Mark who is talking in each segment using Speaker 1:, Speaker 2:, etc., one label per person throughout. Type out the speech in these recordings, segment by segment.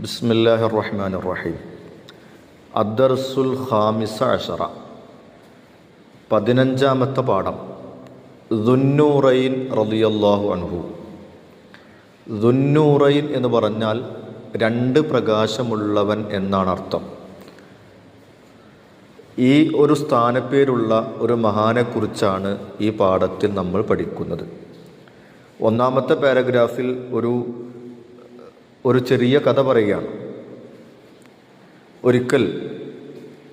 Speaker 1: ബിസ്മില്ലാഹി റഹ്മാൻ റഹീം അദ്ദർസുൽ ഖാമിസ അഷറ പതിനഞ്ചാമത്തെ പാഠം. ദുന്നൂറൈൻ റളിയല്ലാഹു അൻഹു. ദുന്നൂറൈൻ എന്ന് പറഞ്ഞാൽ രണ്ട് പ്രകാശമുള്ളവൻ എന്നാണ് അർത്ഥം. ഈ ഒരു സ്ഥാനപ്പേരുള്ള ഒരു മഹാനെക്കുറിച്ചാണ് ഈ പാഠത്തിൽ നമ്മൾ പഠിക്കുന്നത്. ഒന്നാമത്തെ പാരഗ്രാഫിൽ ഒരു ഒരു ചെറിയ കഥ പറയുകയാണ്. ഒരിക്കൽ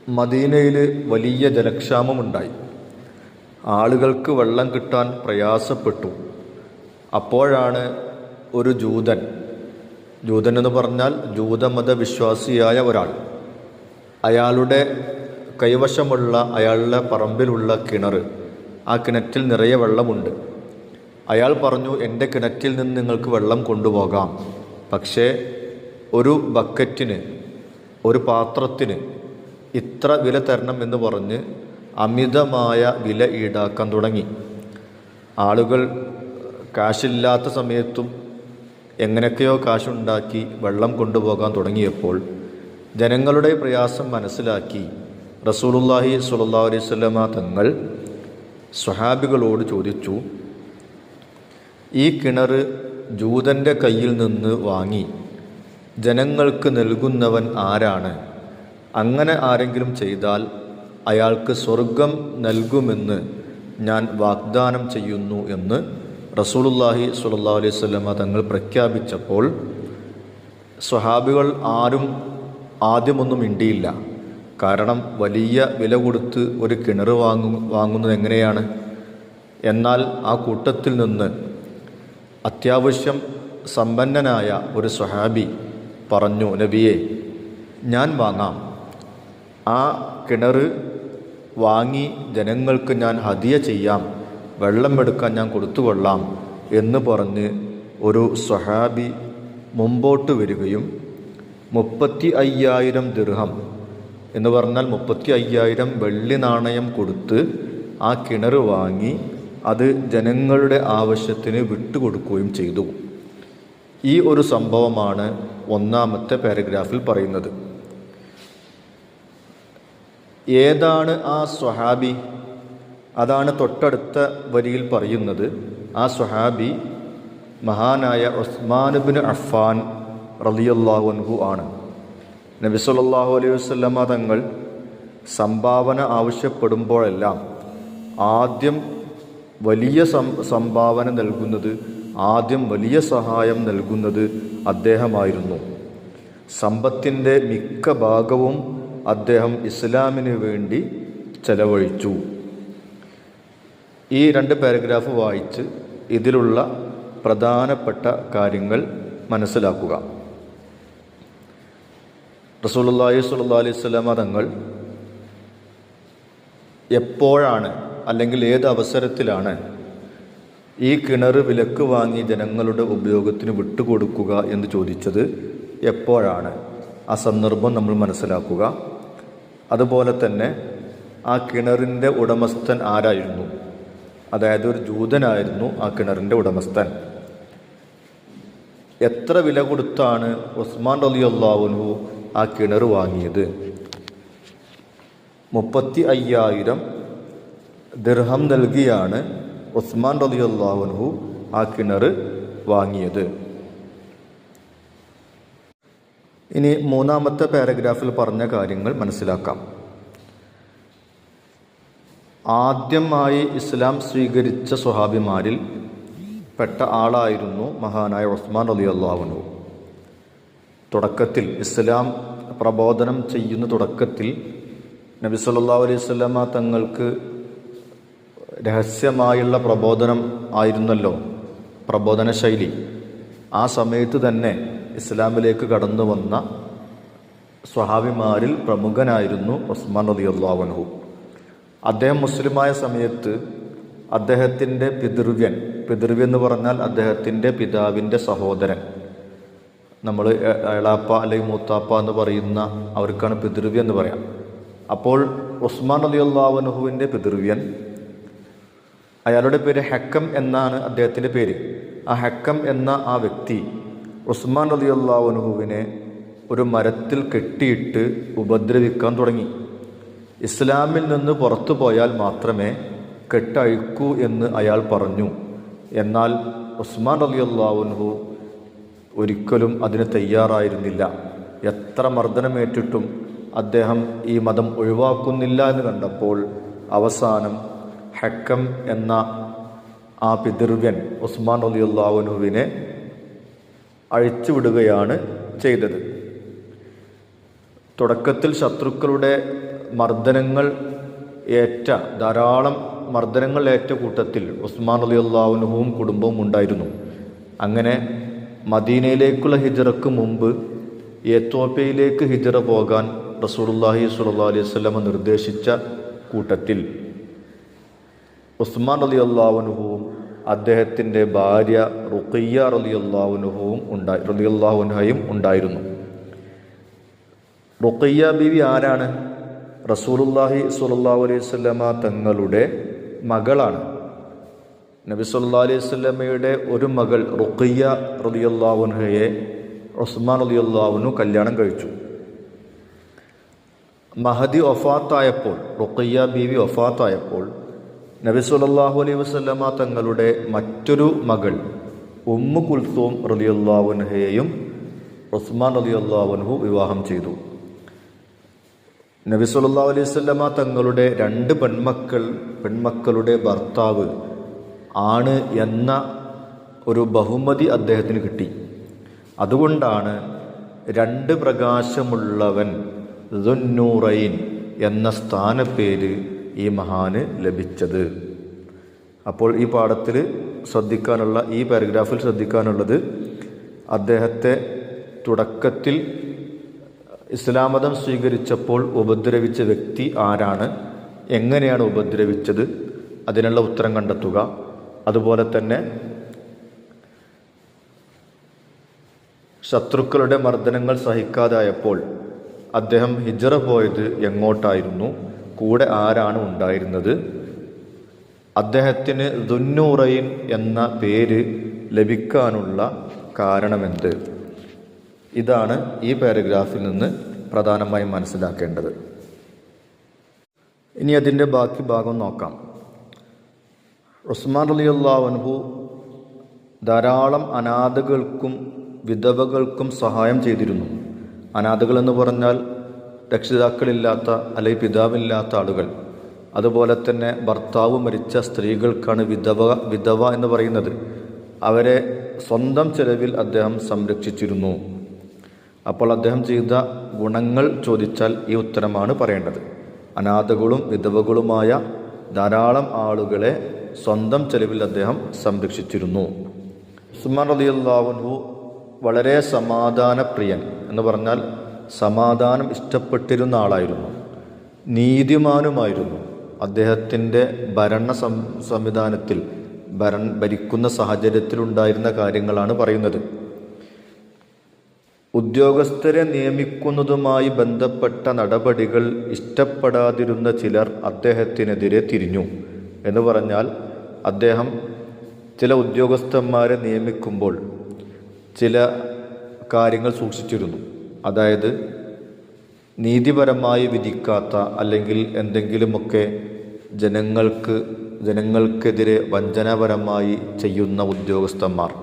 Speaker 1: മദീനയിൽ വലിയ ജലക്ഷാമമുണ്ടായി. ആളുകൾക്ക് വെള്ളം കിട്ടാൻ പ്രയാസപ്പെട്ടു. അപ്പോഴാണ് ഒരു ജൂതൻ ജൂതൻ എന്ന് പറഞ്ഞാൽ ജൂതമത വിശ്വാസിയായ ഒരാൾ അയാളുടെ കൈവശമുള്ള അയാളുടെ പറമ്പിലുള്ള കിണർ ആ കിണറ്റിൽ നിറയെ വെള്ളമുണ്ട്. അയാൾ പറഞ്ഞു എന്റെ കിണറ്റിൽ നിന്ന് നിങ്ങൾക്ക് വെള്ളം കൊണ്ടുപോകാം. പക്ഷേ ഒരു ബക്കറ്റിന് ഒരു പാത്രത്തിന് ഇത്ര വില തരണം എന്ന് പറഞ്ഞ് അമിതമായ വില ഈടാക്കാൻ തുടങ്ങി. ആളുകൾ കാശില്ലാത്ത സമയത്തും എങ്ങനെയൊക്കെയോ കാശുണ്ടാക്കി വെള്ളം കൊണ്ടുപോകാൻ തുടങ്ങിയപ്പോൾ ജനങ്ങളുടെ പ്രയാസം മനസ്സിലാക്കി റസൂലുല്ലാഹി സുല്ലാ അലൈഹി സ്വലമ തങ്ങൾ സ്വഹാബികളോട് ചോദിച്ചു ഈ കിണർ ജൂതന്റെ കയ്യിൽ നിന്ന് വാങ്ങി. ജനങ്ങൾക്ക് നൽകുന്നവൻ ആരാണ്? അങ്ങനെ ആരെങ്കിലും ചെയ്താൽ അയാൾക്ക് സ്വർഗം നൽകുമെന്ന് ഞാൻ വാഗ്ദാനം ചെയ്യുന്നു എന്ന് റസൂലുല്ലാഹി സുല്ലാ അലൈഹി സ്വലമ തങ്ങൾ പ്രഖ്യാപിച്ചപ്പോൾ സ്വഹാബികൾ ആരും ആദ്യമൊന്നും മിണ്ടിയില്ല. കാരണം വലിയ വില കൊടുത്ത് ഒരു കിണർ വാങ്ങു വാങ്ങുന്നത് എങ്ങനെയാണ്? എന്നാൽ ആ കൂട്ടത്തിൽ നിന്ന് അത്യാവശ്യം സമ്പന്നനായ ഒരു സ്വഹാബി പറഞ്ഞു നബിയെ ഞാൻ വാങ്ങാം. ആ കിണർ വാങ്ങി ജനങ്ങൾക്ക് ഞാൻ ഹതിയ ചെയ്യാം. വെള്ളമെടുക്കാൻ ഞാൻ കൊടുത്തുകൊള്ളാം എന്ന് പറഞ്ഞ് ഒരു സ്വഹാബി മുമ്പോട്ട് വരികയും മുപ്പത്തി അയ്യായിരം ദിർഹം എന്ന് പറഞ്ഞാൽ മുപ്പത്തി അയ്യായിരം വെള്ളി നാണയം കൊടുത്ത് ആ കിണർ വാങ്ങി അത് ജനങ്ങളുടെ ആവശ്യത്തിന് വിട്ടുകൊടുക്കുകയും ചെയ്തു. ഈ ഒരു സംഭവമാണ് ഒന്നാമത്തെ പാരഗ്രാഫിൽ പറയുന്നത്. ഏതാണ് ആ സ്വഹാബി? അതാണ് തൊട്ടടുത്ത വരിയിൽ പറയുന്നത്. ആ സ്വഹാബി മഹാനായ ഉസ്മാനുബിൻ അഫ്ഫാൻ റലിയല്ലാഹുൻഹു ആണ്. നബി സല്ലല്ലാഹു അലൈഹി വസല്ലമ തങ്ങൾ സംഭാവന ആവശ്യപ്പെടുമ്പോഴെല്ലാം ആദ്യം വലിയ സംഭാവന നൽകുന്നത് ആദ്യം വലിയ സഹായം നൽകുന്നത് അദ്ദേഹമായിരുന്നു. സമ്പത്തിന്റെ മിക്ക ഭാഗവും അദ്ദേഹം ഇസ്ലാമിന് വേണ്ടി ചെലവഴിച്ചു. ഈ രണ്ട് പാരഗ്രാഫ് വായിച്ച് ഇതിലുള്ള പ്രധാനപ്പെട്ട കാര്യങ്ങൾ മനസ്സിലാക്കുക. റസൂലുള്ളാഹി സ്വല്ലല്ലാഹി അലൈഹി തങ്ങൾ എപ്പോഴാണ് അല്ലെങ്കിൽ ഏത് അവസരത്തിലാണ് ഈ കിണർ വിലക്ക് വാങ്ങി ജനങ്ങളുടെ ഉപയോഗത്തിന് വിട്ടുകൊടുക്കുക എന്ന് ചോദിച്ചത് എപ്പോഴാണ്? ആ സന്ദർഭം നമ്മൾ മനസ്സിലാക്കുക. അതുപോലെ തന്നെ ആ കിണറിന്റെ ഉടമസ്ഥൻ ആരായിരുന്നു? അതായത് ഒരു ജൂതനായിരുന്നു ആ കിണറിന്റെ ഉടമസ്ഥൻ. എത്ര വില കൊടുത്താണ് ഉസ്മാൻ അലി അള്ളാഹുനു ആ കിണർ വാങ്ങിയത്? മുപ്പത്തി അയ്യായിരം ദിർഹം നൽകിയാണ് ഉസ്മാൻ റലി അള്ളാഹുനഹു ആ കിണർ വാങ്ങിയത്. ഇനി മൂന്നാമത്തെ പാരഗ്രാഫിൽ പറഞ്ഞ കാര്യങ്ങൾ മനസ്സിലാക്കാം. ആദ്യമായി ഇസ്ലാം സ്വീകരിച്ച സ്വഹാബിമാരിൽ പെട്ട ആളായിരുന്നു മഹാനായ ഉസ്മാൻ അലി അള്ളാഹുനു തുടക്കത്തിൽ ഇസ്ലാം പ്രബോധനം ചെയ്യുന്ന തുടക്കത്തിൽ നബി സല്ലാ അലൈഹി സ്വലമ തങ്ങൾക്ക് രഹസ്യമായുള്ള പ്രബോധനം ആയിരുന്നല്ലോ പ്രബോധന ശൈലി ആ സമയത്ത് തന്നെ ഇസ്ലാമിലേക്ക് കടന്നു വന്ന സ്വഹാബിമാരിൽ പ്രമുഖനായിരുന്നു ഉസ്മാൻ റതി അള്ളാഹുനഹു അദ്ദേഹം മുസ്ലിമായ സമയത്ത് അദ്ദേഹത്തിന്റെ പിതൃവ്യൻ പിതൃവ്യൻ എന്ന് പറഞ്ഞാൽ അദ്ദേഹത്തിന്റെ പിതാവിന്റെ സഹോദരൻ. നമ്മൾ എളാപ്പ അല്ലെങ്കിൽ മൂത്താപ്പ എന്ന് പറയുന്ന അവർക്കാണ് പിതൃവ്യൻ എന്ന് പറയാം. അപ്പോൾ ഉസ്മാൻ അലി അള്ളാഹുവിന്റെ പിതൃവ്യൻ അയാളുടെ പേര് ഹക്കം എന്നാണ് അദ്ദേഹത്തിന്റെ പേര്. ആ ഹക്കം എന്ന ആ വ്യക്തി ഉസ്മാൻ റലിയുള്ളാവുനുഹുവിനെ ഒരു മരത്തിൽ കെട്ടിയിട്ട് ഉപദ്രവിക്കാൻ തുടങ്ങി. ഇസ്ലാമിൽ നിന്ന് പുറത്തു പോയാൽ മാത്രമേ കെട്ടഴിക്കൂ എന്ന് അയാൾ പറഞ്ഞു. എന്നാൽ ഉസ്മാൻ അലി അള്ളാഹുൻഹു ഒരിക്കലും അതിന് തയ്യാറായിരുന്നില്ല. എത്ര മർദ്ദനമേറ്റിട്ടും അദ്ദേഹം ഈ മതം ഒഴിവാക്കുന്നില്ല എന്ന് കണ്ടപ്പോൾ അവസാനം ഹക്കം എന്ന ആ പിതൃവ്യൻ ഉസ്മാൻ അലി അള്ളാഹുനുവിനെ അഴിച്ചുവിടുകയാണ് ചെയ്തത്. തുടക്കത്തിൽ ശത്രുക്കളുടെ മർദ്ദനങ്ങൾ ഏറ്റ ധാരാളം മർദ്ദനങ്ങൾ ഏറ്റ കൂട്ടത്തിൽ ഉസ്മാൻ അലി അള്ളാഹുനുവും കുടുംബവും ഉണ്ടായിരുന്നു. അങ്ങനെ മദീനയിലേക്കുള്ള ഹിജറക്ക് മുമ്പ് എത്തോപ്യയിലേക്ക് ഹിജറ പോകാൻ റസൂലുള്ളാഹി സ്വല്ലല്ലാഹി അലൈഹി വസല്ലമ നിർദ്ദേശിച്ച കൂട്ടത്തിൽ ഉസ്മാൻ അലി അള്ളാഹുനുഹുവും അദ്ദേഹത്തിന്റെ ഭാര്യ റുഖയ്യ റലി അള്ളാഹുനുഹുവും ഉണ്ടായി റലി അള്ളാഹുനുഹയും ഉണ്ടായിരുന്നു. റുഖയ്യ ബീവി ആരാണ്? റസൂലുല്ലാഹി സുല്ലാ അലൈഹി വസല്ലമ തങ്ങളുടെ മകളാണ്. നബി സല്ലാ അലൈഹി വസല്ലമയുടെ ഒരു മകൾ റുഖയ്യ അള്ളാഹുനുഹയെ ഉസ്മാൻ അലി അള്ളാഹുനു കല്യാണം കഴിച്ചു. മഹദി ഒഫാത്തായപ്പോൾ റുഖയ്യ ബീവി ഒഫാത്തായപ്പോൾ നബി സല്ലല്ലാഹു അലൈഹി വസല്ലമ തങ്ങളുടെ മറ്റൊരു മകൾ ഉമ്മു കുൽസൂം റളിയല്ലാഹുൻഹയെയും ഉസ്മാൻ റളിയല്ലാഹുൻഹു വിവാഹം ചെയ്തു. നബി സല്ലല്ലാഹു അലൈഹി വസല്ലമ തങ്ങളുടെ രണ്ട് പെൺമക്കൾ പെൺമക്കളുടെ ഭർത്താവ് ആണ് എന്ന ഒരു ബഹുമതി അദ്ദേഹത്തിന് കിട്ടി. അതുകൊണ്ടാണ് രണ്ട് പ്രകാശമുള്ളവൻ ദുന്നൂറൈൻ എന്ന സ്ഥാനപ്പേര് ഈ മഹാന് ലഭിച്ചത്. അപ്പോൾ ഈ പാഠത്തിൽ ശ്രദ്ധിക്കാനുള്ള ഈ പാരഗ്രാഫിൽ ശ്രദ്ധിക്കാനുള്ളത് അദ്ദേഹത്തെ തുടക്കത്തിൽ ഇസ്ലാം മതം സ്വീകരിച്ചപ്പോൾ ഉപദ്രവിച്ച വ്യക്തി ആരാണ് എങ്ങനെയാണ് ഉപദ്രവിച്ചത് അതിനുള്ള ഉത്തരം കണ്ടെത്തുക. അതുപോലെ തന്നെ ശത്രുക്കളുടെ മർദ്ദനങ്ങൾ സഹിക്കാതായപ്പോൾ അദ്ദേഹം ഹിജറ പോയത് എങ്ങോട്ടായിരുന്നു? കൂടെ ആരാണ് ഉണ്ടായിരുന്നത്? അദ്ദേഹത്തിന് ദുന്നൂറയിൻ എന്ന പേര് ലഭിക്കാനുള്ള കാരണമെന്ത്? ഇതാണ് ഈ പാരഗ്രാഫിൽ നിന്ന് പ്രധാനമായും മനസ്സിലാക്കേണ്ടത്. ഇനി അതിന്റെ ബാക്കി ഭാഗം നോക്കാം. ഉസ്മാൻ അലി അള്ളാഹുൻഹു ധാരാളം അനാഥകൾക്കും വിധവകൾക്കും സഹായം ചെയ്തിരുന്നു. അനാഥകൾ എന്ന് പറഞ്ഞാൽ രക്ഷിതാക്കളില്ലാത്ത അല്ലെങ്കിൽ പിതാവില്ലാത്ത ആളുകൾ. അതുപോലെ തന്നെ ഭർത്താവ് മരിച്ച സ്ത്രീകൾക്കാണ് വിധവ വിധവ എന്ന് പറയുന്നത്. അവരെ സ്വന്തം ചെലവിൽ അദ്ദേഹം സംരക്ഷിച്ചിരുന്നു. അപ്പോൾ അദ്ദേഹം ചെയ്ത ഗുണങ്ങൾ ചോദിച്ചാൽ ഈ ഉത്തരമാണ് പറയേണ്ടത്. അനാഥകളും വിധവകളുമായ ധാരാളം ആളുകളെ സ്വന്തം ചെലവിൽ അദ്ദേഹം സംരക്ഷിച്ചിരുന്നു. സുമാൻ റളിയല്ലാഹു വളരെ സമാധാനപ്രിയൻ എന്ന് പറഞ്ഞാൽ സമാധാനം ഇഷ്ടപ്പെട്ടിരുന്ന ആളായിരുന്നു. നീതിമാനുമായിരുന്നു. അദ്ദേഹത്തിന്റെ ഭരണ സംവിധാനത്തിൽ ഭരൺ ഭരിക്കുന്ന സാഹചര്യത്തിലുണ്ടായിരുന്ന കാര്യങ്ങളാണ് പറയുന്നത്. ഉദ്യോഗസ്ഥരെ നിയമിക്കുന്നതുമായി ബന്ധപ്പെട്ട നടപടികൾ ഇഷ്ടപ്പെടാതിരുന്ന ചിലർ അദ്ദേഹത്തിനെതിരെ തിരിഞ്ഞു എന്ന് പറഞ്ഞാൽ അദ്ദേഹം ചില ഉദ്യോഗസ്ഥന്മാരെ നിയമിക്കുമ്പോൾ ചില കാര്യങ്ങൾ സൂക്ഷിച്ചിരുന്നു. അതായത് നീതിപരമായി വിധിക്കാത്ത അല്ലെങ്കിൽ എന്തെങ്കിലുമൊക്കെ ജനങ്ങൾക്ക് ജനങ്ങൾക്കെതിരെ വഞ്ചനാപരമായി ചെയ്യുന്ന ഉദ്യോഗസ്ഥന്മാർ.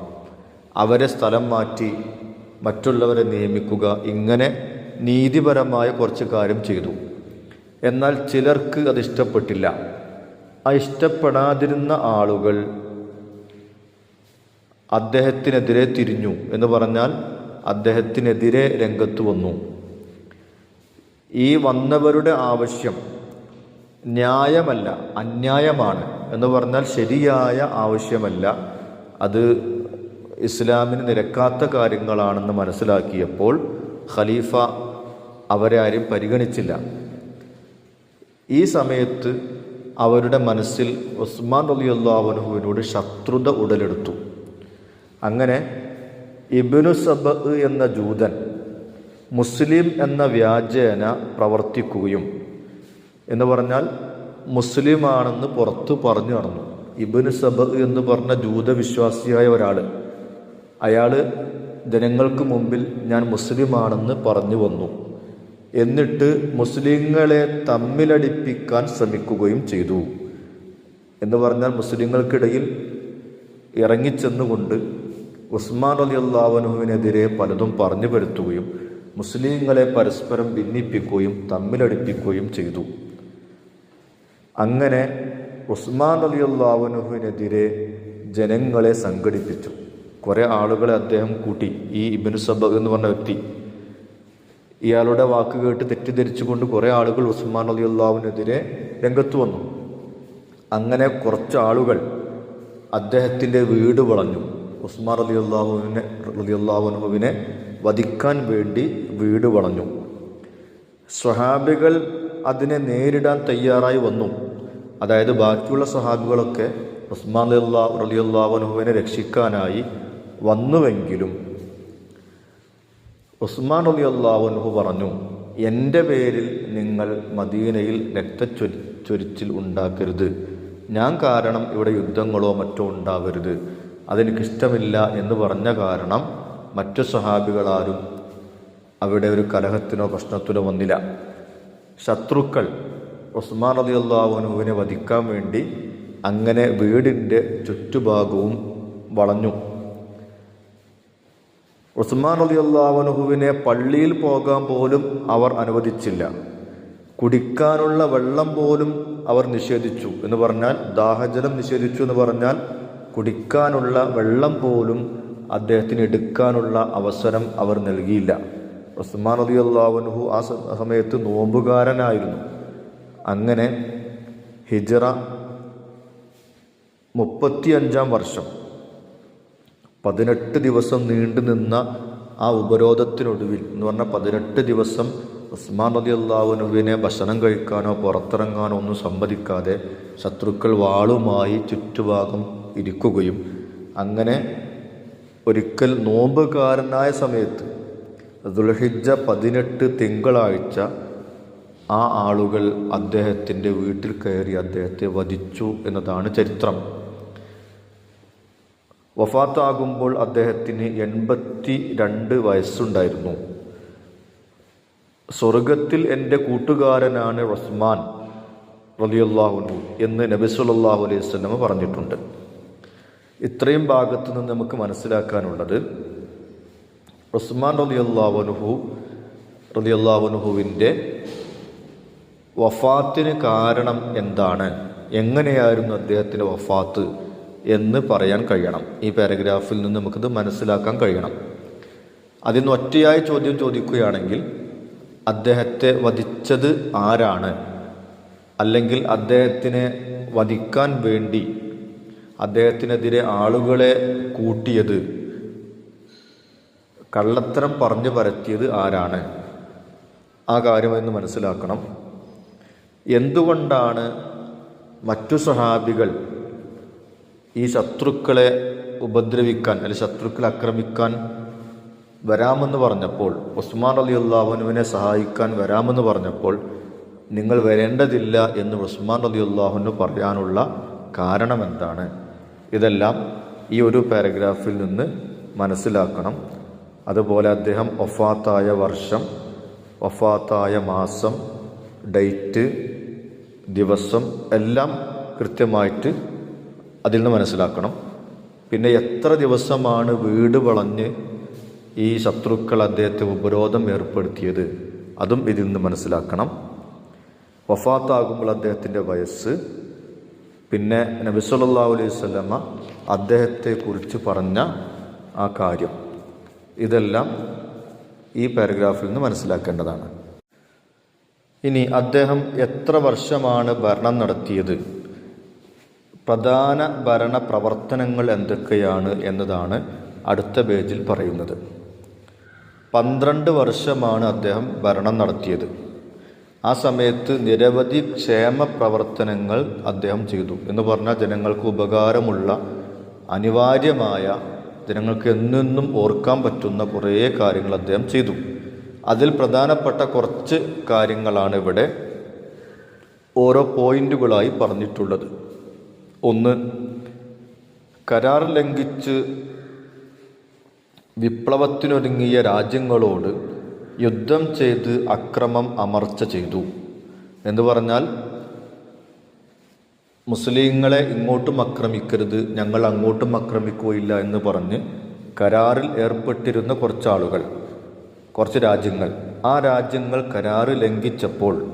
Speaker 1: അവരെ സ്ഥലം മാറ്റി മറ്റുള്ളവരെ നിയമിക്കുക. ഇങ്ങനെ നീതിപരമായ കുറച്ച് കാര്യം ചെയ്തു. എന്നാൽ ചിലർക്ക് അത് ഇഷ്ടപ്പെട്ടില്ല. ആ ഇഷ്ടപ്പെടാതിരുന്ന ആളുകൾ അദ്ദേഹത്തിനെതിരെ തിരിഞ്ഞു എന്ന് പറഞ്ഞാൽ അദ്ദേഹത്തിനെതിരെ രംഗത്ത് വന്നു. ഈ വന്നവരുടെ ആവശ്യം ന്യായമല്ല അന്യായമാണ് എന്ന് പറഞ്ഞാൽ ശരിയായ ആവശ്യമല്ല. അത് ഇസ്ലാമിന് നിരക്കാത്ത കാര്യങ്ങളാണെന്ന് മനസ്സിലാക്കിയപ്പോൾ ഖലീഫ അവരെ ആരും പരിഗണിച്ചില്ല. ഈ സമയത്ത് അവരുടെ മനസ്സിൽ ഉസ്മാൻ റലിയുല്ലാഹുനുഹുവിനോട് ശത്രുത ഉടലെടുത്തു. അങ്ങനെ ഇബിനു സബ് എന്ന ജൂതൻ മുസ്ലിം എന്ന വ്യാജേന പ്രവർത്തിക്കുകയും എന്ന് പറഞ്ഞാൽ മുസ്ലിമാണെന്ന് പുറത്ത് പറഞ്ഞു നടന്നു. ഇബിന് സബ് എന്ന് പറഞ്ഞ ജൂതവിശ്വാസിയായ ഒരാൾ അയാൾ ജനങ്ങൾക്ക് മുമ്പിൽ ഞാൻ മുസ്ലിമാണെന്ന് പറഞ്ഞു വന്നു. എന്നിട്ട് മുസ്ലിങ്ങളെ തമ്മിലടിപ്പിക്കാൻ ശ്രമിക്കുകയും ചെയ്തു. എന്ന് പറഞ്ഞാൽ മുസ്ലിങ്ങൾക്കിടയിൽ ഇറങ്ങിച്ചെന്നുകൊണ്ട് ഉസ്മാൻ അലി അള്ളാഹുനുവിനെതിരെ പലതും പറഞ്ഞു വരുത്തുകയും മുസ്ലിങ്ങളെ പരസ്പരം ഭിന്നിപ്പിക്കുകയും തമ്മിലടിപ്പിക്കുകയും ചെയ്തു. അങ്ങനെ ഉസ്മാൻ അലി അള്ളാഹുനുവിനെതിരെ ജനങ്ങളെ സംഘടിപ്പിച്ചു. കുറേ ആളുകളെ അദ്ദേഹം കൂട്ടി. ഈ ഇബിനു സബഗ് എന്ന് പറഞ്ഞ വ്യക്തി. ഇയാളുടെ വാക്ക് കേട്ട് തെറ്റിദ്ധരിച്ചുകൊണ്ട് കുറേ ആളുകൾ ഉസ്മാൻ അലി അള്ളാഹുവിനെതിരെ രംഗത്ത് വന്നു. അങ്ങനെ കുറച്ച് ആളുകൾ അദ്ദേഹത്തിന്റെ വീട് വളഞ്ഞു. ഉസ്മാൻ അലി അള്ളാഹുവിനെ അലി അള്ളാഹുനുവിനെ വധിക്കാൻ വേണ്ടി വീട് വളഞ്ഞു. സ്വഹാബികൾ അതിനെ നേരിടാൻ തയ്യാറായി വന്നു. അതായത് ബാക്കിയുള്ള സ്വഹാബികളൊക്കെ ഉസ്മാൻ അലി അലി അള്ളാഹുനുവിനെ രക്ഷിക്കാനായി വന്നുവെങ്കിലും ഉസ്മാൻ അലി അള്ളാഹുനുഹു പറഞ്ഞു എന്റെ പേരിൽ നിങ്ങൾ മദീനയിൽ രക്തച്ചൊരി ചൊരിച്ചിൽ ഉണ്ടാക്കരുത്. ഞാൻ കാരണം ഇവിടെ യുദ്ധങ്ങളോ മറ്റോ ഉണ്ടാവരുത്. അതെനിക്കിഷ്ടമില്ല എന്ന് പറഞ്ഞ കാരണം മറ്റു സഹാബികളാരും അവിടെ ഒരു കലഹത്തിനോ പ്രശ്നത്തിനോ വന്നില്ല. ശത്രുക്കൾ ഉസ്മാൻ അലി അള്ളാഹുനുവിനെ വധിക്കാൻ വേണ്ടി അങ്ങനെ വീടിന്റെ ചുറ്റുഭാഗവും വളഞ്ഞു. ഉസ്മാൻ അലി അള്ളാഹുനുഹുവിനെ പള്ളിയിൽ പോകാൻ പോലും അവർ അനുവദിച്ചില്ല. കുടിക്കാനുള്ള വെള്ളം പോലും അവർ നിഷേധിച്ചു എന്ന് പറഞ്ഞാൽ ദാഹജലം നിഷേധിച്ചു എന്ന് പറഞ്ഞാൽ കുടിക്കാനുള്ള വെള്ളം പോലും അദ്ദേഹത്തിന് എടുക്കാനുള്ള അവസരം അവർ നൽകിയില്ല. ഉസ്മാൻ അലി അള്ളാഹുനുഹു ആ സമയത്ത് നോമ്പുകാരനായിരുന്നു. അങ്ങനെ ഹിജറ മുപ്പത്തി അഞ്ചാം വർഷം പതിനെട്ട് ദിവസം നീണ്ടു നിന്ന ആ ഉപരോധത്തിനൊടുവിൽ എന്ന് പറഞ്ഞാൽ പതിനെട്ട് ദിവസം ഉസ്മാൻ അലി അള്ളാഹുനുവിനെ ഭക്ഷണം കഴിക്കാനോ പുറത്തിറങ്ങാനോ ഒന്നും സമ്മതിക്കാതെ ശത്രുക്കൾ വാളുമായി ചുറ്റുഭാഗം ഇരിക്കുകയും അങ്ങനെ ഒരിക്കൽ നോമ്പുകാരനായ സമയത്ത് ദുൽഹിജ പതിനെട്ട് തിങ്കളാഴ്ച ആ ആളുകൾ അദ്ദേഹത്തിന്റെ വീട്ടിൽ കയറി അദ്ദേഹത്തെ വധിച്ചു എന്നതാണ് ചരിത്രം. വഫാത്താകുമ്പോൾ അദ്ദേഹത്തിന് എൺപത്തി രണ്ട് വയസ്സുണ്ടായിരുന്നു. സ്വർഗത്തിൽ എന്റെ കൂട്ടുകാരനാണ് റസ്മാൻ റലിയല്ലാഹുനു എന്ന് നബി സല്ലല്ലാഹു അലൈഹി സ്വലമ പറഞ്ഞിട്ടുണ്ട്. ഇത്രയും ഭാഗത്ത് നിന്ന് നമുക്ക് മനസ്സിലാക്കാനുള്ളത് ഉസ്മാൻ റലി അള്ളാവനുഹു റലി അള്ളാവനുഹുവിന്റെ വഫാത്തിന് കാരണം എന്താണ്? എങ്ങനെയായിരുന്നു അദ്ദേഹത്തിന്റെ വഫാത്ത് എന്ന് പറയാൻ കഴിയണം. ഈ പാരഗ്രാഫിൽ നിന്ന് നമുക്കിത് മനസ്സിലാക്കാൻ കഴിയണം. അതിൽ നിന്ന് ഒറ്റയായ ചോദ്യം ചോദിക്കുകയാണെങ്കിൽ അദ്ദേഹത്തെ വധിച്ചത് ആരാണ്? അല്ലെങ്കിൽ അദ്ദേഹത്തിനെ വധിക്കാൻ വേണ്ടി അദ്ദേഹത്തിനെതിരെ ആളുകളെ കൂട്ടിയത് കള്ളത്തരം പറഞ്ഞു പരത്തിയത് ആരാണ്? ആ കാര്യമെന്ന് മനസ്സിലാക്കണം. എന്തുകൊണ്ടാണ് മറ്റു സഹാബികൾ ഈ ശത്രുക്കളെ ഉപദ്രവിക്കാൻ അല്ലെങ്കിൽ ശത്രുക്കളെ ആക്രമിക്കാൻ വരാമെന്ന് പറഞ്ഞപ്പോൾ ഉസ്മാൻ അലി അള്ളാഹുനുവിനെ സഹായിക്കാൻ വരാമെന്ന് പറഞ്ഞപ്പോൾ നിങ്ങൾ വരേണ്ടതില്ല എന്ന് ഉസ്മാൻ അലി അള്ളാഹുനു പറയാനുള്ള കാരണം എന്താണ് ഇതെല്ലാം ഈ ഒരു പാരഗ്രാഫിൽ നിന്ന് മനസ്സിലാക്കണം. അതുപോലെ അദ്ദേഹം ഒഫാത്തായ വർഷം ഒഫാത്തായ മാസം ഡേറ്റ് ദിവസം എല്ലാം കൃത്യമായിട്ട് അതിൽ നിന്ന് മനസ്സിലാക്കണം. പിന്നെ എത്ര ദിവസമാണ് വീട് വളഞ്ഞ് ഈ ശത്രുക്കൾ അദ്ദേഹത്തെ ഉപരോധം ഏർപ്പെടുത്തിയത് അതും ഇതിൽ നിന്ന് മനസ്സിലാക്കണം. വഫാത്താകുമ്പോൾ അദ്ദേഹത്തിന്റെ വയസ്സ് പിന്നെ നബിസ്വല്ലാ അലൈഹി വസല്ലമ അദ്ദേഹത്തെക്കുറിച്ച് പറഞ്ഞ ആ കാര്യം. ഇതെല്ലാം ഈ പാരഗ്രാഫിൽ നിന്ന് മനസ്സിലാക്കേണ്ടതാണ്. ഇനി അദ്ദേഹം എത്ര വർഷമാണ് ഭരണം നടത്തിയത്? പ്രധാന ഭരണ പ്രവർത്തനങ്ങൾ എന്തൊക്കെയാണ് എന്നതാണ് അടുത്ത പേജിൽ പറയുന്നത്. പന്ത്രണ്ട് വർഷമാണ് അദ്ദേഹം ഭരണം നടത്തിയത്. ആ സമയത്ത് നിരവധി ക്ഷേമ പ്രവർത്തനങ്ങൾ അദ്ദേഹം ചെയ്തു എന്ന് പറഞ്ഞാൽ ജനങ്ങൾക്ക് ഉപകാരമുള്ള അനിവാര്യമായ ജനങ്ങൾക്ക് എന്നെന്നും ഓർക്കാൻ പറ്റുന്ന കുറേ കാര്യങ്ങൾ അദ്ദേഹം ചെയ്തു. അതിൽ പ്രധാനപ്പെട്ട കുറച്ച് കാര്യങ്ങളാണ് ഇവിടെ ഓരോ പോയിന്റുകളായി പറഞ്ഞിട്ടുള്ളത്. ഒന്ന് കരാർ ലംഘിച്ച് വിപ്ലവത്തിനൊരുങ്ങിയ രാജ്യങ്ങളോട് യുദ്ധം ചെയ്ത് അക്രമം അമർച്ച ചെയ്തു. എന്ന് പറഞ്ഞാൽ മുസ്ലിങ്ങളെ ഇങ്ങോട്ടും ആക്രമിക്കരുത് ഞങ്ങൾ അങ്ങോട്ടും ആക്രമിക്കുകയില്ല എന്ന് പറഞ്ഞ് കരാറിൽ ഏർപ്പെട്ടിരുന്ന കുറച്ച് ആളുകൾ കുറച്ച് രാജ്യങ്ങൾ. ആ രാജ്യങ്ങൾ കരാറ് ലംഘിച്ചപ്പോൾ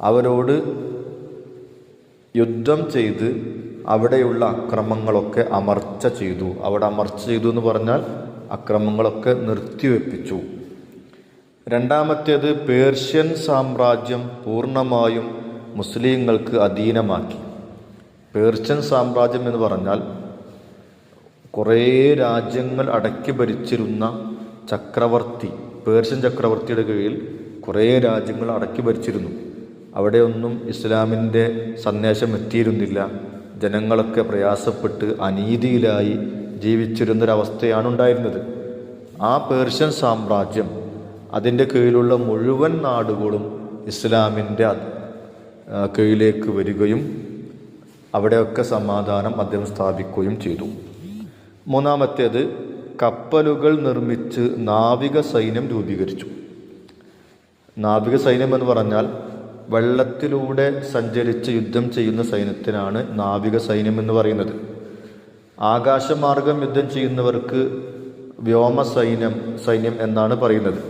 Speaker 1: അവരോട് യുദ്ധം ചെയ്ത് അവിടെയുള്ള അക്രമങ്ങളൊക്കെ അമർച്ച ചെയ്തു. അവിടെ അമർച്ച ചെയ്തു എന്ന് പറഞ്ഞാൽ അക്രമങ്ങളൊക്കെ നിർത്തിവെപ്പിച്ചു. രണ്ടാമത്തേത് പേർഷ്യൻ സാമ്രാജ്യം പൂർണമായും മുസ്ലിങ്ങൾക്ക് അധീനമാക്കി. പേർഷ്യൻ സാമ്രാജ്യം എന്ന് പറഞ്ഞാൽ കുറേ രാജ്യങ്ങൾ അടക്കി ഭരിച്ചിരുന്ന ചക്രവർത്തി പേർഷ്യൻ ചക്രവർത്തിയുടെ കീഴിൽ കുറേ രാജ്യങ്ങൾ അടക്കി ഭരിച്ചിരുന്നു. അവിടെയൊന്നും ഇസ്ലാമിന്റെ സന്ദേശം എത്തിയിരുന്നില്ല. ജനങ്ങളൊക്കെ പ്രയാസപ്പെട്ട് അനീതിയിലായി ജീവിച്ചിരുന്നൊരവസ്ഥയാണ് ഉണ്ടായിരുന്നത്. ആ പേർഷ്യൻ സാമ്രാജ്യം അതിന്റെ കീഴിലുള്ള മുഴുവൻ നാടുകളും ഇസ്ലാമിന്റെ കീഴിലേക്ക് വരികയും അവിടെയൊക്കെ സമാധാനം അദ്ദേഹം സ്ഥാപിക്കുകയും ചെയ്തു. മൂന്നാമത്തേത് കപ്പലുകൾ നിർമ്മിച്ച് നാവിക സൈന്യം രൂപീകരിച്ചു. നാവിക സൈന്യം എന്ന് പറഞ്ഞാൽ വെള്ളത്തിലൂടെ സഞ്ചരിച്ച് യുദ്ധം ചെയ്യുന്ന സൈന്യത്തിനാണ് നാവിക സൈന്യം എന്ന് പറയുന്നത്. ആകാശമാർഗം യുദ്ധം ചെയ്യുന്നവർക്ക് വ്യോമ സൈന്യം സൈന്യം എന്നാണ് പറയുന്നത്.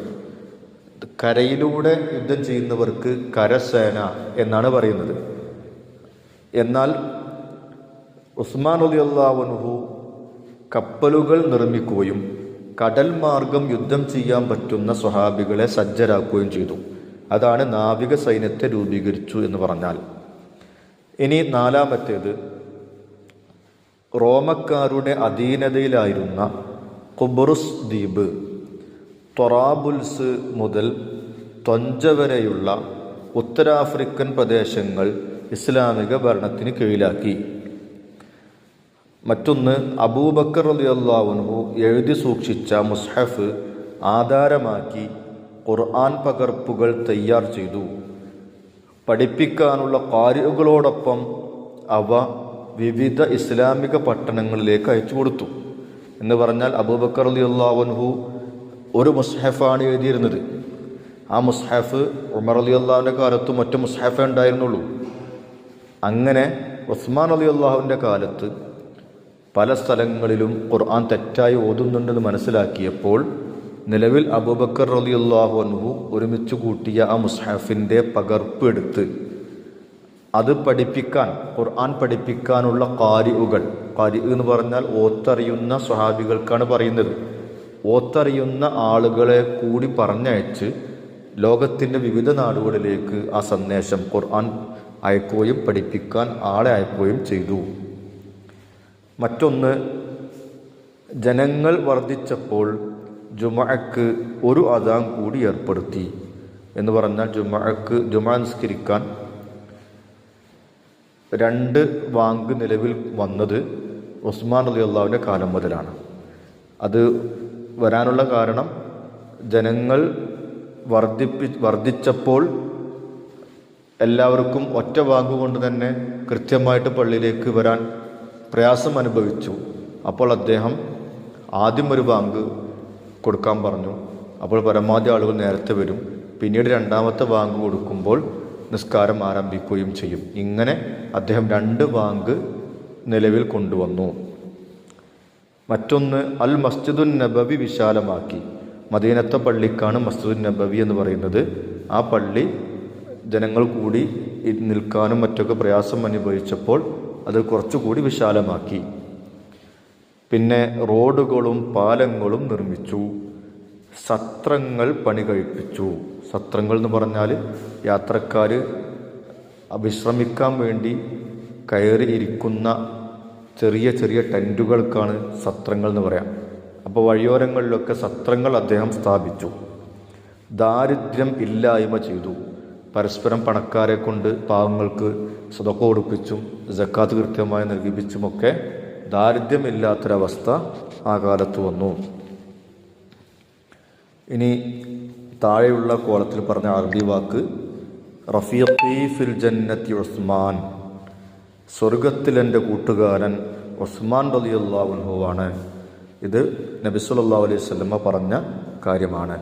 Speaker 1: കരയിലൂടെ യുദ്ധം ചെയ്യുന്നവർക്ക് കരസേന എന്നാണ് പറയുന്നത്. എന്നാൽ ഉസ്മാൻ അലി അള്ളാഹുനുഹു കപ്പലുകൾ നിർമ്മിക്കുകയും കടൽ മാർഗം യുദ്ധം ചെയ്യാൻ പറ്റുന്ന സ്വഹാബികളെ സജ്ജരാക്കുകയും ചെയ്തു. അതാണ് നാവിക സൈന്യത്തെ രൂപീകരിച്ചു എന്ന് പറഞ്ഞാൽ. ഇനി നാലാമത്തേത് റോമക്കാരുടെ അധീനതയിലായിരുന്ന കുബറുസ് ദ്വീപ്. തൊറാബുൽസ് മുതൽ തൊഞ്ച വരെയുള്ള ഉത്തരാഫ്രിക്കൻ പ്രദേശങ്ങൾ ഇസ്ലാമിക ഭരണത്തിന് കീഴിലാക്കി. മറ്റൊന്ന് അബൂബക്കർ അലിയല്ലാവുനു എഴുതി സൂക്ഷിച്ച മുസ്ഹഫ് ആധാരമാക്കി ഖുർആൻ പകർപ്പുകൾ തയ്യാർ ചെയ്തു. പഠിപ്പിക്കാനുള്ള കാര്യങ്ങളോടൊപ്പം അവ വിവിധ ഇസ്ലാമിക പട്ടണങ്ങളിലേക്ക് അയച്ചു കൊടുത്തു. എന്ന് പറഞ്ഞാൽ അബൂബക്കർ അലിയല്ലാവുൻഹു ഒരു മുസ്ഹഫാണ് എഴുതിയിരുന്നത്. ആ മുസ്ഹഫ് ഉമർ അലി അള്ളാഹുവിന്റെ കാലത്ത് മറ്റ് മുസ്ഹഫേ ഉണ്ടായിരുന്നുള്ളൂ. അങ്ങനെ ഉസ്മാൻ അലി അള്ളാഹുവിന്റെ കാലത്ത് പല സ്ഥലങ്ങളിലും ഖുർആൻ തെറ്റായി ഓതുന്നുണ്ടെന്ന് മനസ്സിലാക്കിയപ്പോൾ നിലവിൽ അബൂബക്കർ അലി അള്ളാഹു അൻഹു ഒരുമിച്ച് കൂട്ടിയ ആ മുസ്ഹഫിന്റെ പകർപ്പ് എടുത്ത് അത് പഠിപ്പിക്കാൻ ഖുർആൻ പഠിപ്പിക്കാനുള്ള കാരിഉകൾ കാരി എന്ന് പറഞ്ഞാൽ ഓത്തറിയുന്ന സ്വഹാബികൾക്കാണ് പറയുന്നത്. ഓത്തറിയുന്ന ആളുകളെ കൂടി പറഞ്ഞയച്ച് ലോകത്തിന്റെ വിവിധ നാടുകളിലേക്ക് ആ സന്ദേശം ഖുർആൻ അയക്കുകയും പഠിപ്പിക്കാൻ ആളെ അയക്കുകയും ചെയ്തു. മറ്റൊന്ന് ജനങ്ങൾ വർദ്ധിച്ചപ്പോൾ ജുമഅക്ക് ഒരു അതാം കൂടി ഏർപ്പെടുത്തി എന്ന് പറഞ്ഞാൽ ജുമഅക്ക് ജുമ നിസ്കരിക്കാൻ രണ്ട് വാങ്ക് നിലവിൽ വന്നത് ഉസ്മാൻ അലി അള്ളാഹുവിന്റെ കാലം മുതലാണ്. അത് വരാനുള്ള കാരണം ജനങ്ങൾ വർദ്ധിപ്പി വർദ്ധിച്ചപ്പോൾ എല്ലാവർക്കും ഒറ്റ വാക്കുകൊണ്ട് തന്നെ കൃത്യമായിട്ട് പള്ളിയിലേക്ക് വരാൻ പ്രയാസം അനുഭവിച്ചു. അപ്പോൾ അദ്ദേഹം ആദ്യം ഒരു ബാങ്ക് കൊടുക്കാൻ പറഞ്ഞു. അപ്പോൾ പരമാവധി ആളുകൾ നേരത്തെ വരും. പിന്നീട് രണ്ടാമത്തെ ബാങ്ക് കൊടുക്കുമ്പോൾ നിസ്കാരം ആരംഭിക്കുകയും ചെയ്യും. ഇങ്ങനെ അദ്ദേഹം രണ്ട് ബാങ്ക് നിലവിൽ കൊണ്ടുവന്നു. മറ്റൊന്ന് അൽ മസ്ജിദുൻ നബവി വിശാലമാക്കി. മദീനത്തെ പള്ളിക്കാണ് മസ്ജിദുൻ നബവി എന്ന് പറയുന്നത്. ആ പള്ളി ജനങ്ങൾ കൂടി നിൽക്കാനും മറ്റൊക്കെ പ്രയാസം അനുഭവിച്ചപ്പോൾ അത് കുറച്ചുകൂടി വിശാലമാക്കി. പിന്നെ റോഡുകളും പാലങ്ങളും നിർമ്മിച്ചു. സത്രങ്ങൾ പണി കഴിപ്പിച്ചു സത്രങ്ങൾ എന്ന് പറഞ്ഞാൽ യാത്രക്കാർ വിശ്രമിക്കാൻ വേണ്ടി കയറി ഇരിക്കുന്ന ചെറിയ ചെറിയ ടെന്റുകൾക്കാണ് സത്രങ്ങൾ എന്ന് പറയാം. അപ്പോൾ വഴിയോരങ്ങളിലൊക്കെ സത്രങ്ങൾ അദ്ദേഹം സ്ഥാപിച്ചു. ദാരിദ്ര്യം ഇല്ലായ്മ ചെയ്തു. പരസ്പരം പണക്കാരെ കൊണ്ട് പാവങ്ങൾക്ക് സ്വതക്ക കൊടുപ്പിച്ചും ജക്കാത്ത് കൃത്യമായി നൽകിപ്പിച്ചുമൊക്കെ ദാരിദ്ര്യമില്ലാത്തൊരവസ്ഥ ആ കാലത്ത് വന്നു. ഇനി താഴെയുള്ള കോളത്തിൽ പറഞ്ഞ അറബി വാക്ക് റഫീഖി ജന്നത്തി ഉസ്മാൻ. സ്വർഗത്തിൽ എന്റെ കൂട്ടുകാരൻ ഉസ്മാൻ റലിയുള്ളാവുൻഹുവാണ് ഇത് നബി സല്ലല്ലാഹു അലൈഹി വസല്ലമ പറഞ്ഞ കാര്യമാണ്.